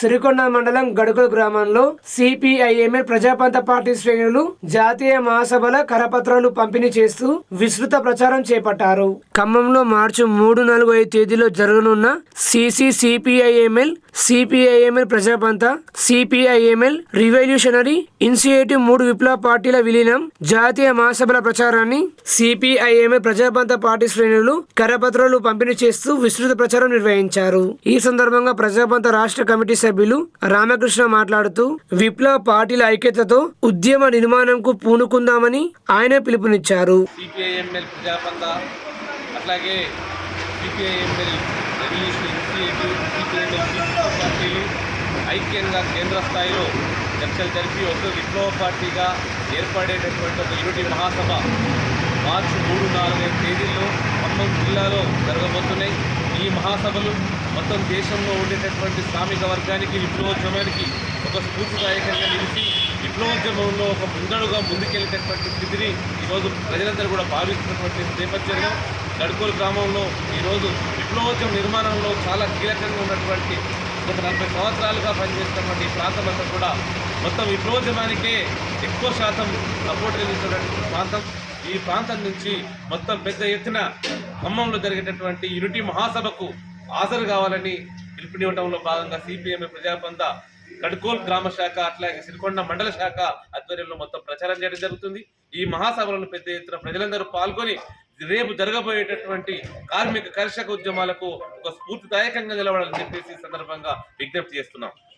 సిరికొండ మండలం గడుకుల గ్రామంలో CPIML ప్రజాపంత party శ్రేణులు జాతీయ మహాసభల కరపత్రాలు పంపిణీ చేస్తూ విస్తృత ప్రచారం చేపట్టారు. ఖమ్మంలో మార్చి మూడు నాలుగు ఐదు తేదీలో జరగనున్న CC CPIML Prajapantha CPIML revolutionary initiative మూడు విప్లవ పార్టీల విలీనం జాతీయ మహాసభల ప్రచారాన్ని సిపిఐఎంఎల్ ప్రజాపంత పార్టీ శ్రేణులు కరపత్రాలు పంపిణీ చేస్తూ విస్తృత ప్రచారం నిర్వహించారు. ఈ సందర్భంగా ప్రజాపంత రాష్ట్ర కమిటీ సభ్యులు రామకృష్ణ మాట్లాడుతూ విప్లవ పార్టీల ఐక్యతతో ఉద్యమ నిర్మాణంకు పూనుకుందామని ఆయన పిలుపునిచ్చారు. అట్లాగే సిపిఐఎంఎల్ రెవల్యూషన్ ఇనిషియేటివ్ సిపిఐఎంఎల్ పార్టీలు ఐక్యంగా కేంద్ర స్థాయిలో చర్చలు జరిపి ఒక విప్లవ పార్టీగా ఏర్పడేటటువంటి ఒక యూనిటీ మహాసభ మార్చి మూడు నాలుగు తేదీల్లో మొత్తం జిల్లాలో జరగబోతున్నాయి. ఈ మహాసభలు మొత్తం దేశంలో ఉండేటటువంటి శ్రామిక వర్గానికి విప్లవోద్యమానికి ఒక స్ఫూర్తిదాయకంగా నిలిచి విప్లవోద్యమంలో ఒక ముందడుగా ముందుకెళ్ళేటటువంటి స్థితిని ఈరోజు ప్రజలందరూ కూడా భావిస్తున్నటువంటి నేపథ్యంలో గడుకోలు గ్రామంలో ఈరోజు విప్లవోద్యమ నిర్మాణంలో చాలా కీలకంగా ఉన్నటువంటి గత నలభై సంవత్సరాలుగా పనిచేస్తున్నటువంటి ఈ ప్రాంతమంతా కూడా మొత్తం విప్లవోద్యమానికే ఎక్కువ శాతం సపోర్ట్ అందిస్తున్నటువంటి ప్రాంతం. ఈ ప్రాంతం నుంచి మొత్తం పెద్ద ఎత్తున ఖమ్మంలో జరిగేటటువంటి యూనిటీ మహాసభకు హాజరు కావాలని పిలుపునివ్వడంలో భాగంగా సిపిఎం ప్రజాపంద కడుకోల్ గ్రామ శాఖ అట్లాగే సిరికొండ మండల శాఖ ఆధ్వర్యంలో మొత్తం ప్రచారం చేయడం జరుగుతుంది. ఈ మహాసభలను పెద్ద ఎత్తున ప్రజలందరూ పాల్గొని రేపు జరగబోయేటటువంటి కార్మిక కర్షక ఉద్యమాలకు ఒక స్ఫూర్తిదాయకంగా నిలబడాలని చెప్పేసి సందర్భంగా విజ్ఞప్తి చేస్తున్నాం.